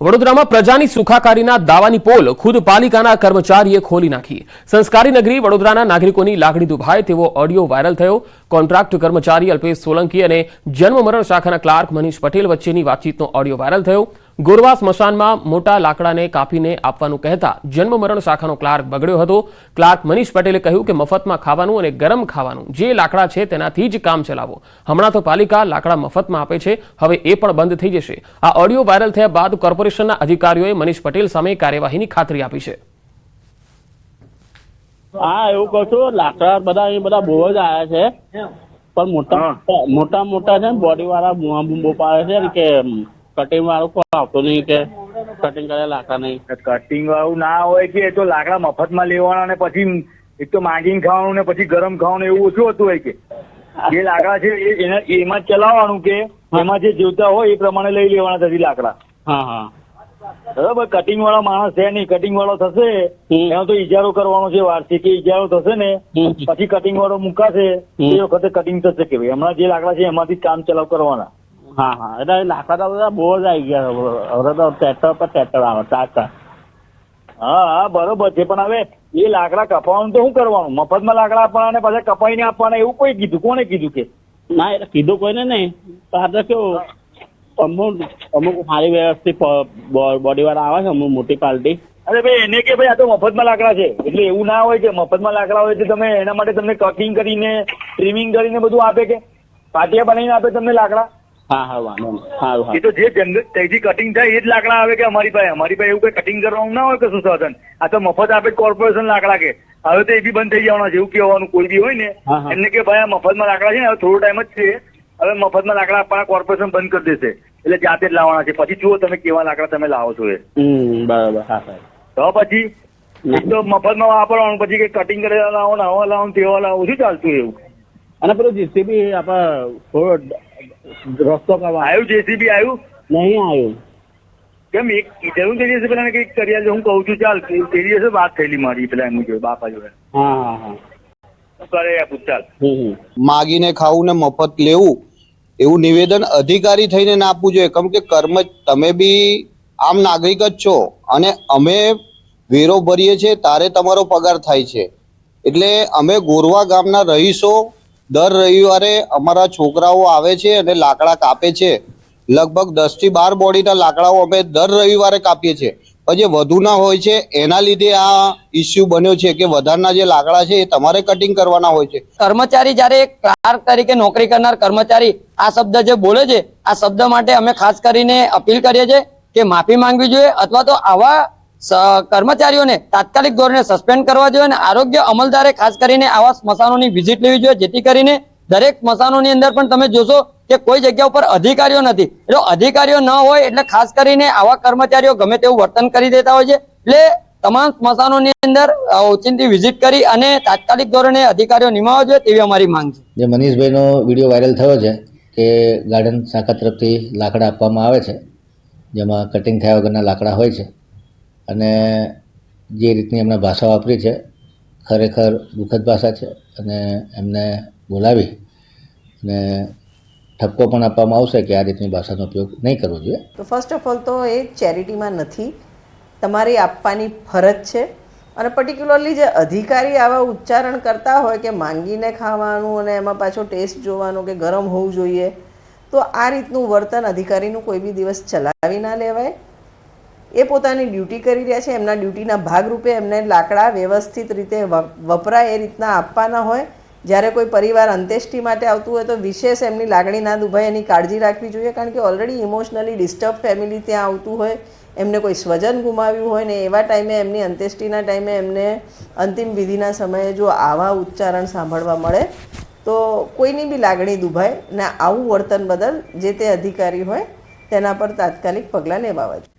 વડોદરામાં પ્રજાની સુખાકારીના દાવાની પોલ ખુદ પાલિકાના કર્મચારીએ ખોલી નાખી. સંસ્કારી નગરી વડોદરાના નાગરિકોની લાગણી દુભાય તેવો ઓડિયો વાયરલ થયો. કોન્ટ્રાક્ટ કર્મચારી અલ્પેશ સોલંકી અને જન્મ મરણ શાખાના ક્લાર્ક મનીષ પટેલ વચ્ચેની વાતચીતનો ઓડિયો વાયરલ થયો. ગોરવા સ્મશાનમાં મોટા લાકડાને કાપીને આપવાનું કહેતા જન્મમરણ શાખાનો ક્લાર્ક બગડ્યો હતો. ક્લાર્ક મનીષ પટેલે કહ્યું કે મફતમાં ખાવાનું અને ગરમ ખાવાનું જે લાકડા છે તેનાથી જ કામ ચલાવો. હમણાં તો પાલિકા લાકડા મફતમાં આપે છે હવે એ પણ બંધ થઈ જશે. આ ઓડિયો વાયરલ થયા બાદ કોર્પોરેશનના અધિકારીઓએ મનીષ પટેલ સામે કાર્યવાહીની ખાતરી આપી છે. હા એવું કહું છું લાકડા બધા એ બધા બહુ જ આવ્યા છે. પણ મોટા મોટા મોટા છે બોડી વાળા બૂમો પાડે છે કે કટિંગ વાળું કોઈ આવતો નહીં કે કટિંગ કરે લાકડા નહીં. કટિંગ વાળું ના હોય કે એ તો લાકડા મફતમાં લેવાના ને પછી એક તો માંગીને ખાવાનું ને પછી ગરમ ખાવાનું એવું ઓછું હતું હોય કે. જે લાકડા છે એ એમાં જ ચલાવવાનું કે એમાં જે જીવતા હોય એ પ્રમાણે લઈ લેવાના થતી લાકડા. હા હા. બરાબર કટિંગ વાળો માણસ છે નહીં કટિંગ વાળો થશે. એનો તો ઇજારો કરવાનો છે વાર્ષિક એ ઇજારો થશે ને પછી કટિંગ વાળો મુકાશે એ વખતે કટિંગ થશે કે ભાઈ. હમણાં જે લાકડા છે એમાંથી કામ ચલાવ કરવાના. હા હા. એટલે લાકડા બધા બહુ જ આવી ગયા. હવે તો ટ્રેક્ટર પર ટ્રેક્ટર આવે ટ્રાક્ટર. હા હા બરોબર છે. પણ હવે એ લાકડા કપાવાનું તો શું કરવાનું? મફતમાં લાકડા આપવાના પાછા કપાઈને આપવાના એવું કોઈ કીધું? કોને કીધું કે? ના એટલે કીધું કોઈને નહીં. તો કેવું અમુક અમુક સારી વ્યવસ્થિત બોડી વાળા આવે છે અમુક મોટી પાર્ટી અરે ભાઈ એને કે ભાઈ આ તો મફતમાં લાકડા છે. એટલે એવું ના હોય કે મફતમાં લાકડા હોય તો તમે એના માટે તમને કટિંગ કરીને ટ્રીમિંગ કરીને બધું આપે કે? પાટિયા બનાવીને આપે તમને લાકડા? હા હા વાંધો નહીં. સારું એ તો જે જંગલ ત્યાંથી કટિંગ થાય એ જ લાકડા આવે કે અમારી પાસે? અમારી પાસે એવું કઈ કટિંગ કરવાનું ના હોય કશું સાધન. આ તો મફત આપે કોર્પોરેશન લાકડા કે. હવે તો એ બી બંધ થઈ જવાના છે એવું કહેવાનું કોઈ બી હોય ને. એમને કે ભાઈ આ મફતમાં લાકડા છે ને હવે થોડો ટાઈમ જ છે. હવે મફતમાં લાકડા આપવાના કોર્પોરેશન બંધ કરી દેશે. એટલે જાતે જ લાવવાના છે. પછી જુઓ તમે કેવા લાકડા તમે લાવો છો એ. બરાબર હા તો પછી એક તો મફતમાં વાપરવાનું પછી કે કટિંગ કરેલા લાવો આવા લાવો તેવા લાવો શું ચાલતું એવું? અને પેલું જીસીબી આપણા રસ્તો કરવા આવ્યું જેસીબી આવ્યું? નહીં આવ્યું. કેમ એક જરૂર તે દિવસે પેલા કંઈક કરી હું કઉ છું ચાલ તે દિવસે વાત થયેલી મારી પેલા એમ જોયું બાપા જોડે. માગીને ખાવું ને મફત લેવું એવું નિવેદન અધિકારી થઈને ના આપવું જોઈએ. કેમ કે કર્મ તમે બી આમ નાગરિક જ છો અને અમે વેરો ભરીએ છીએ તારે તમારો પગાર થાય છે. એટલે અમે ગોરવા ગામના રહીશો દર રવિવારે અમારા છોકરાઓ આવે છે અને લાકડા કાપે છે. લગભગ દસથી બાર બોડીના લાકડાઓ અમે દર રવિવારે કાપીએ છીએ. પણ જે વધુના હોય છે, એના લીધે આ ઇસ્યુ બન્યો છે કે વધારના જે લાકડા છે, એ તમારે કટિંગ કરવાના હોય છે. કર્મચારી જ્યારે ક્લાર્ક તરીકે નોકરી કરનાર કર્મચારી આ શબ્દ જે બોલે છે, આ શબ્દ માટે અમે ખાસ કરીને અપીલ કરીએ છીએ કે માફી માંગવી જોઈએ અથવા તો આવા કર્મચારીઓને તાત્કાલિક ધોરણે સસ્પેન્ડ કરવા જોઈએ અને આરોગ્ય અમલદારે ખાસ કરીને આવા સ્મશાનોની વિઝિટ લેવી જોઈએ, જેથી કરીને દરેક સ્મશાનોની અંદર પણ તમે જોશો કે કોઈ જગ્યા ઉપર અધિકારીઓ નથી. એટલે અધિકારીઓ ન હોય એટલે ખાસ કરીને આવા કર્મચારીઓ ગમે તેવું વર્તન કરી દેતા હોય છે. એટલે તમામ સ્મશાનોની અંદર ઓચિંતી વિઝિટ કરી અને તાત્કાલિક ધોરણે અધિકારીઓ નિમાવવા જોઈએ તેવી અમારી માંગ છે. જે મનીષભાઈનો વીડિયો વાયરલ થયો છે કે ગાર્ડન શાખા તરફથી લાકડા આપવામાં આવે છે, જેમાં કટિંગ થયા વગરના લાકડા હોય છે. અને જે રીતની એમણે ભાષા વાપરી છે, ખરેખર દુઃખદ ભાષા છે અને એમને બોલાવી અને ઠપકો પણ આપવામાં આવશે કે આ રીતની ભાષાનો ઉપયોગ નહીં કરવો જોઈએ. તો ફર્સ્ટ ઓફ ઓલ તો એ ચેરિટીમાં નથી. તમારી આપવાની ફરજ છે અને પર્ટિક્યુલરલી જે અધિકારી આવા ઉચ્ચારણ કરતા હોય કે માંગીને ખાવાનું અને એમાં પાછો ટેસ્ટ જોવાનો કે ગરમ હોવું જોઈએ, તો આ રીતનું વર્તન અધિકારીનું કોઈ બી દિવસ ચલાવી ના લેવાય. એ પોતાની ડ્યુટી કરી રહ્યા છે, એમના ડ્યુટીના ભાગરૂપે એમને લાકડા વ્યવસ્થિત રીતે વપરાય એ રીતના આપવાના હોય. જ્યારે કોઈ પરિવાર અંત્યેષ્ટિ માટે આવતું હોય તો વિશેષ એમની લાગણી ના દુભાય, એની કાળજી રાખવી જોઈએ. કારણ કે ઓલરેડી ઇમોશનલી ડિસ્ટર્બ ફેમિલી ત્યાં આવતું હોય, એમને કોઈ સ્વજન ગુમાવ્યું હોય ને એવા ટાઈમે એમની અંત્યેષ્ટિના ટાઈમે એમને અંતિમ વિધિના સમયે જો આવા ઉચ્ચારણ સાંભળવા મળે, તો કોઈની બી લાગણી દુભાય ને આવું વર્તન બદલ જે તે અધિકારી હોય તેના પર તાત્કાલિક પગલાં લેવા જોઈએ